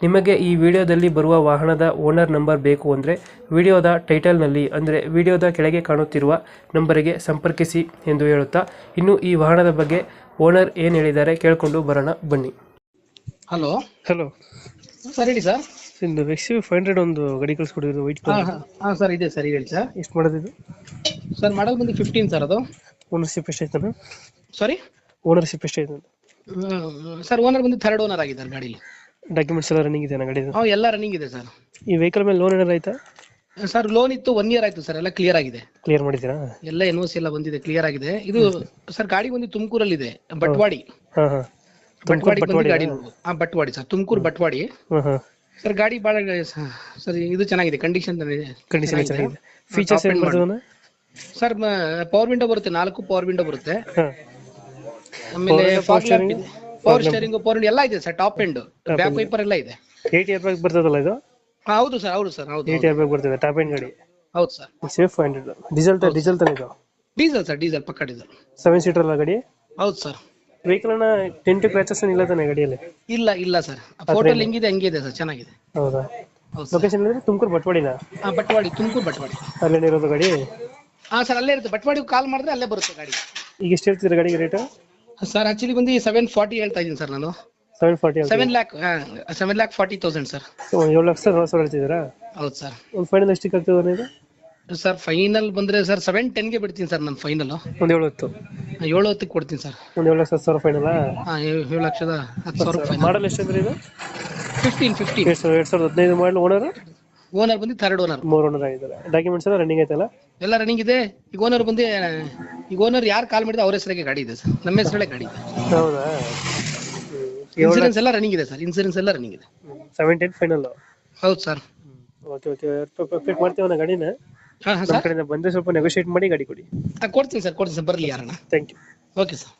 ನಿಮಗೆ ಈ ವಿಡಿಯೋದಲ್ಲಿ ಬರುವ ವಾಹನದ ಓನರ್ ನಂಬರ್ ಬೇಕು ಅಂದರೆ ವಿಡಿಯೋದ ಟೈಟಲ್ನಲ್ಲಿ ಅಂದರೆ ವಿಡಿಯೋದ ಕೆಳಗೆ ಕಾಣುತ್ತಿರುವ ನಂಬರಿಗೆ ಸಂಪರ್ಕಿಸಿ ಎಂದು ಹೇಳುತ್ತಾ ಇನ್ನು ಈ ವಾಹನದ ಬಗ್ಗೆ ಓನರ್ ಏನು ಹೇಳಿದ್ದಾರೆ ಕೇಳಿಕೊಂಡು ಬರೋಣ ಬನ್ನಿ. ಹಲೋ. ಹಲೋ. ಸರ್ ಹೇಳಿ ಸರ್. ಇಂದು ಎಕ್ಸ್ ಫೈವ್ ಹಂಡ್ರೆಡ್ ಒಂದು ಗಾಡಿ ಕಳಿಸ್ಕೊಡಿದ್ರು ವೈಟ್ ಕಲರ್ ಹಾಂ ಹಾಂ. ಸರ್ ಇದೆ ಸರ್ ಹೇಳಿ ಸರ್. ಎಷ್ಟು ಮಾಡೋದಿದು ಸರ್ ಮಾಡೋದು ಬಂದು ಫಿಫ್ಟೀನ್ ಸರ್ ಅದು. ಓನರ್ಶಿಪ್ ಎಷ್ಟಾಯ್ತಾನ ಸಾರಿ ಓನರ್ಶಿಪ್ ಎಷ್ಟಾಯ್ತು ಸರ್ ಓನರ್ ಬಂದು ಥರ್ಡ್ ಓನರ್ ಆಗಿದ್ದಾರೆ ಗಾಡೀಲಿ. ಡಾಕ್ಯುಮೆಂಟ್ಸ್ ಎಲ್ಲ ರನ್ನಿಂಗ್ ಇದೆ ಗಾಡಿ ಹಾಂ ಎಲ್ಲ ರನ್ನಿಂಗ್ ಇದೆ ಸರ್ ಈ ವೆಹಿಕಲ್ ಮೇಲೆ ಲೋನ್ ಏನಾರ ಆಯ್ತಾ? ಸರ್ ಲೋನ್ ಇತ್ತು ಒನ್ ಇಯರ್ ಆಯ್ತು ಸರ್ ಎಲ್ಲ ಕ್ಲಿಯರ್ ಆಗಿದೆ. ಕ್ಲಿಯರ್ ಮಾಡಿದ್ದೀರಾ? ಎಲ್ಲ ಎನ್ ಓ ಸಿ ಎಲ್ಲ ಬಂದಿದೆ ಕ್ಲಿಯರ್ ಆಗಿದೆ. ಇದು ಸರ್ ಗಾಡಿ ಬಂದು ತುಮಕೂರಲ್ಲಿ ಇದೆ ಬಟ್ವಾಡಿ. ಹಾಂ ಹಾಂ. ಬಟ್ವಾಡಿ ಬಂದು ಬಟ್ವಾಡಿ. ಗಾಡಿ ಹಾ ಬಟ್ವಾಡಿ ಸರ್ ತುಮಕೂರು ಬಟ್ವಾಡಿ. ಹಾಂ ಹಾಂ ಸರ್ ಗಾಡಿ ಬಾಳ ಸರ್ ಇದು ಚೆನ್ನಾಗಿದೆ ಕಂಡೀಷನ್ ಕಂಡೀಷನ್ ಚೆನ್ನಾಗಿದೆ. ಫೀಚರ್ಸ್ ಏನು ಸರ್ ಪವರ್ ವಿಂಡೋ ಬರುತ್ತೆ ನಾಲ್ಕು ಪವರ್ ವಿಂಡೋ ಬರುತ್ತೆ. ಆಮೇಲೆ fog lamp steering? Power steering power ಎಲ್ಲ ಇದೆ sir top end back wiper ಎಲ್ಲ ಇದೆ. ಎಟಿ ಇಯರ್ ಬ್ಯಾಗ್ ಬರ್ತದಲ್ಲ ಇದು? ಹೌದು ಸರ್ ಹೌದು ಸರ್ ಹೌದು ಎಟಿ ಇಯರ್ ಬ್ಯಾಗ್ ಬರ್ತದೆ ಟಾಪ್ ಎಂಡ್ ಗಾಡಿ. ಹೌದು sir safe hundred diesel diesel ತಾನೆ ಇದು ಡೀಸೆಲ್ ಸರ್ ಡೀಸೆಲ್ ಪಕ್ಕ ಡೀಸೆಲ್ ಸೆವೆನ್ ಸೀಟರ್ ಅಲ್ಲ ಗಾಡಿ? ಹೌದು ಸರ್ ವೆಹಿಕಲ್ ಅನ್ನ ಟೆಂಟ್ ಕ್ರ್ಯಾಚಸ್ ಇಲ್ಲ ತಾನೆ ಗಾಡಿಯಲ್ಲಿ? ಇಲ್ಲ ಇಲ್ಲ ಸರ್ ಫೋಟೋ ಹೆಂಗಿದೆ ಹಂಗಿದೆ ಸರ್ ಚೆನ್ನಾಗಿದೆ. ಹೌದಾ? ಲೊಕೇಶನ್ ಅಂದ್ರೆ ತುಮಕೂರು ಬಟ್ವಾಡಿನ? ಹಾ ಬಟ್ವಾಡಿ ತುಮಕೂರು ಬಟ್ವಾಡಿ. ಅಲ್ಲೇ ಇರೋದು ಗಾಡಿ? ಹಾ ಸರ್ ಅಲ್ಲೇ ಇರುತ್ತೆ. ಬಟ್ವಾಡಿಗೆ ಕಾಲ್ ಮಾಡಿದ್ರೆ ಅಲ್ಲೇ ಬರುತ್ತೆ ಗಾಡಿ. ಈಗ ಎಷ್ಟು ಹೇಳ್ತಿದ್ರೆ ಗಾಡಿಗೆ ರೇಟ್ ಸರ್ ಆಕ್ಚುಲಿ ಬಂದು ಸೆವೆನ್ ಫಾರ್ಟಿ ಹೇಳ್ತಾ ಇದ್ದೀನಿ ಸರ್ ನಾನು. Seven forty seven lakh seven lakh forty thousand sir ಏಳು ಲಕ್ಷ ಸರ್ ಸಾವಿರ ಹೇಳ್ತಿದ್ದೀರಾ ಹೌದು ಸರ್ ಒಂದು ಫೈನಲ್ ಎಷ್ಟಕ್ಕೆ ಆಗ್ತದೆ ಇದು? ಸರ್ ಫೈನಲ್ ಬಂದ್ರೆ ಸರ್ ಸೆವೆನ್ ಟೆನ್ಗೆ ಬಿಡ್ತೀನಿ ಸರ್ ನಾನು ಫೈನಲ್ ಒಂದು ಏಳು ಹೊತ್ತು. ಏಳು ಹೊತ್ತಿಗೆ ಕೊಡ್ತೀನಿ ಸರ್ ಒಂದು ಏಳು ಲಕ್ಷ ಹತ್ತು ಸಾವಿರ ಫೈನಲ್ ಹಾ ಏಳು ಲಕ್ಷದ ಹತ್ತು ಸಾವಿರ ಮಾಡಲ್ ಎಷ್ಟು ಅಂದ್ರೆ ಇದು? ಫಿಫ್ಟೀನ್ ಫಿಫ್ಟೀನ್ ಎರಡು ಸಾವಿರದ ಹದಿನೈದು ಮಾಡಲ್ ಓನರ್ ಓನರ್ ಬಂದು ಥರ್ಡ್ ಓನರ್ ಮೂರು ಓನರ್ ಆಗಿದ್ದಾರೆ. ಡಾಕ್ಯುಮೆಂಟ್ಸ್ ಎಲ್ಲ ರನ್ನಿಂಗ್ ಐತಲ್ಲ? ಎಲ್ಲ ರನ್ನಿಂಗ್ ಇದೆ. ಈಗ ಓನರ್ ಬಂದು ಈಗ ಓನರ್ ಯಾರು ಕಾಲ್ ಮಾಡಿದ್ರೆ ಅವ್ರ ಹೆಸರಿಗೆ ಗಾಡಿ ಇದೆ ಸರ್. ನಮ್ಮ ಹೆಸರಲ್ಲೇ ಗಾಡಿ ಇದೆ. ಹೌದಾ? ಇನ್ಸೂರೆನ್ಸ್ ಎಲ್ಲ ರನ್ನಿಂಗ್ ಇದೆ ಸರ್. ಇನ್ಸೂರೆನ್ಸ್ ಎಲ್ಲ ರನ್ನಿಂಗ್ ಇದೆ. ಸೆವೆನ್ ಟೆನ್ ಫೈನಲ್ ಹೌದು ಸರ್. ಓಕೆ ಓಕೆ ಫಿಟ್ ಮಾಡ್ತೀವಿ ನಾ ಗಾಡಿನ? ಹಾಂ ಹಾಂ ನಮ್ಮ ಸರ್. ಕಡೆಯಿಂದ ಬಂದರೆ ಸ್ವಲ್ಪ ನೆಗೋಷಿಯೇಟ್ ಮಾಡಿ ಗಾಡಿ ಕೊಡಿ. ಕೊಡ್ತೀನಿ ಸರ್. ಕೊಡ್ತೀನಿ ಸರ್. ಬರಲಿ ಯಾರಣ್ಣ ಥ್ಯಾಂಕ್ ಯು ಓಕೆ ಸರ್